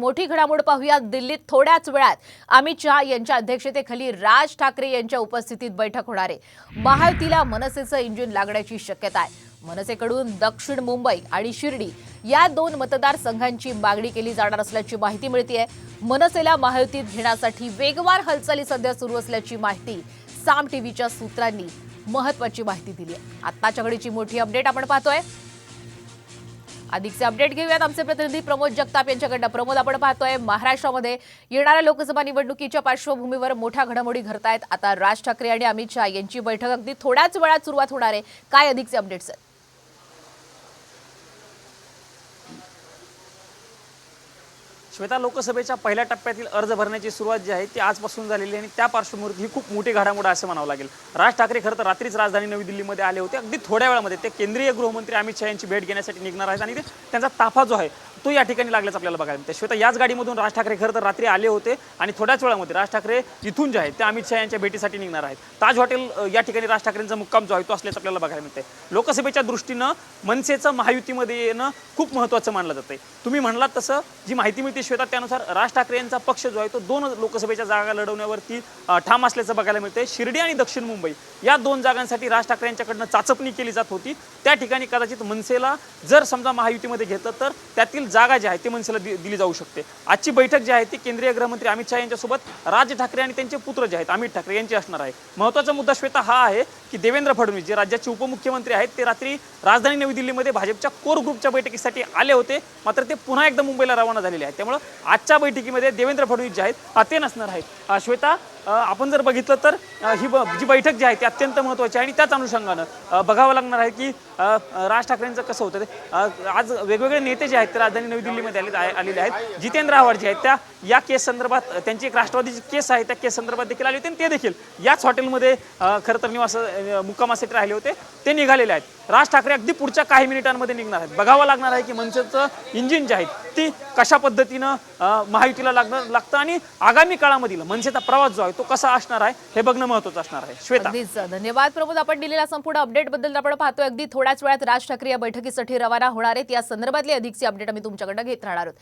मोठी घडामोड पाहूया दिल्लीत थोड्याच वेळात अमित शहा यांच्या अध्यक्षतेखाली राज ठाकरे यांच्या उपस्थितीत बैठक होणार आहे. महायुतीला मनसेचं इंजिन लागण्याची शक्यता आहे. मनसेकडून दक्षिण मुंबई आणि शिर्डी या दोन मतदारसंघांची मागणी केली जाणार असल्याची माहिती मिळते मनसेला महायुतीत घेण्यासाठी वेगवान हालचाली सध्या सुरू असल्याची माहिती साम टीव्हीच्या सूत्रांनी महत्वाची माहिती दिली आहे आत्ताच्या घडीची मोठी अपडेट आपण पाहतोय. अधिकचे अपडेट घेऊयात. आमचे प्रतिनिधी प्रमोद जगताप यांच्याकडनं. प्रमोद आपण पाहतोय महाराष्ट्रामध्ये येणाऱ्या लोकसभा निवडणुकीच्या पार्श्वभूमीवर मोठ्या घडामोडी घडतायत. आता राज ठाकरे आणि अमित शहा यांची बैठक अगदी थोड्याच वेळात सुरुवात होणार आहे. काय अधिकचे अपडेट्स आहेत? श्वेता लोकसभेच्या पहिल्या टप्प्यातील अर्ज भरण्याची सुरुवात जी आहे ती आजपासून झालेली आणि त्या पार्श्वभूमीवर ही खूप मोठी घडामोड असं म्हणावं लागेल. राज ठाकरे खरं तर रात्रीच राजधानी नवी दिल्लीमध्ये आले होते. अगदी थोड्या वेळामध्ये ते केंद्रीय गृहमंत्री अमित शहा यांची भेट घेण्यासाठी निघणार आहेत आणि ते त्यांचा ताफा जो आहे तो या ठिकाणी लागल्याचं आपल्याला बघायला मिळते श्वेता याच गाडीमधून राज ठाकरे खरं तर रात्री आले होते आणि थोड्याच वेळामध्ये राज ठाकरे इथून जे आहेत ते अमित शहा यांच्या भेटीसाठी निघणार आहेत. ताज हॉटेल या ठिकाणी राज ठाकरेंचा मुक्काम जो आहे तो असल्याचं आपल्याला बघायला मिळते लोकसभेच्या दृष्टीनं मनसेचं महायुतीमध्ये येणं खूप महत्त्वाचं मानलं जातं तुम्ही म्हणलात तसं जी माहिती मिळते श्वेता त्यानुसार राज ठाकरे यांचा पक्ष जो आहे तो दोन लोकसभेच्या जागा लढवण्यावरती ठाम असल्याचं बघायला मिळते शिर्डी आणि दक्षिण मुंबई या दोन जागांसाठी राज ठाकरे यांच्याकडनं चाचपणी केली जात होती. त्या ठिकाणी कदाचित मनसेला जर समजा महायुतीमध्ये घेतलं तर त्यातील जागा जी आहे ती मनसेला दि- दिली जाऊ शकते. आजची बैठक जी आहे ती केंद्रीय गृहमंत्री अमित शहा यांच्यासोबत राज ठाकरे आणि त्यांचे पुत्र जे आहेत अमित ठाकरे यांची असणार आहे. महत्त्वाचा मुद्दा श्वेता हा आहे की देवेंद्र फडणवीस जे राज्याचे उपमुख्यमंत्री आहेत ते रात्री राजधानी नवी दिल्लीमध्ये भाजपच्या कोर ग्रुपच्या बैठकीसाठी आले होते. मात्र ते पुन्हा एकदा मुंबईला रवाना झालेले आहेत. आजच्या बैठकीमध्ये देवेंद्र फडणवीस जे आहेत ते नसणार आहेत. श्वेता आपण जर बघितलं तर ही ब- जी बैठक जी आहे ती अत्यंत महत्त्वाची आहे आणि त्याच अनुषंगानं बघावं लागणार आहे की राज ठाकरेंचं कसं होतं ते आज वेगवेगळे नेते जे आहेत ते राजधानी नवी दिल्लीमध्ये आले आलेले आहेत. जितेंद्र आव्हाड जे आहेत त्या या केस संदर्भात त्यांची एक राष्ट्रवादीची केस आहे त्या केस संदर्भात देखील आले होते आणि ते देखील याच हॉटेलमध्ये खरं तर निवास मुक्कामासाठी राहिले होते ते निघालेले आहेत. राज ठाकरे अगदी पुढच्या काही मिनिटांमध्ये निघणार आहेत. बघावं लागणार आहे की मनसेचं इंजिन जे आहे ती कशा पद्धतीने पद्धतीनं महायुतीला लागणार लागतं आणि आगामी काळामधील मनसेचा प्रवास जो आहे तो कसा असणार आहे हे बघणं महत्वाचं असणार आहे. श्वेता. धन्यवाद. प्रमोद आपण दिलेल्या संपूर्ण अपडेटबद्दल आपण पाहतोय. अगदी थोड्याच वेळात राज ठाकरे या बैठकीसाठी रवाना होणार आहेत. या संदर्भातली अधिकची अपडेट आम्ही तुमच्याकडनं घेत राहणार आहोत.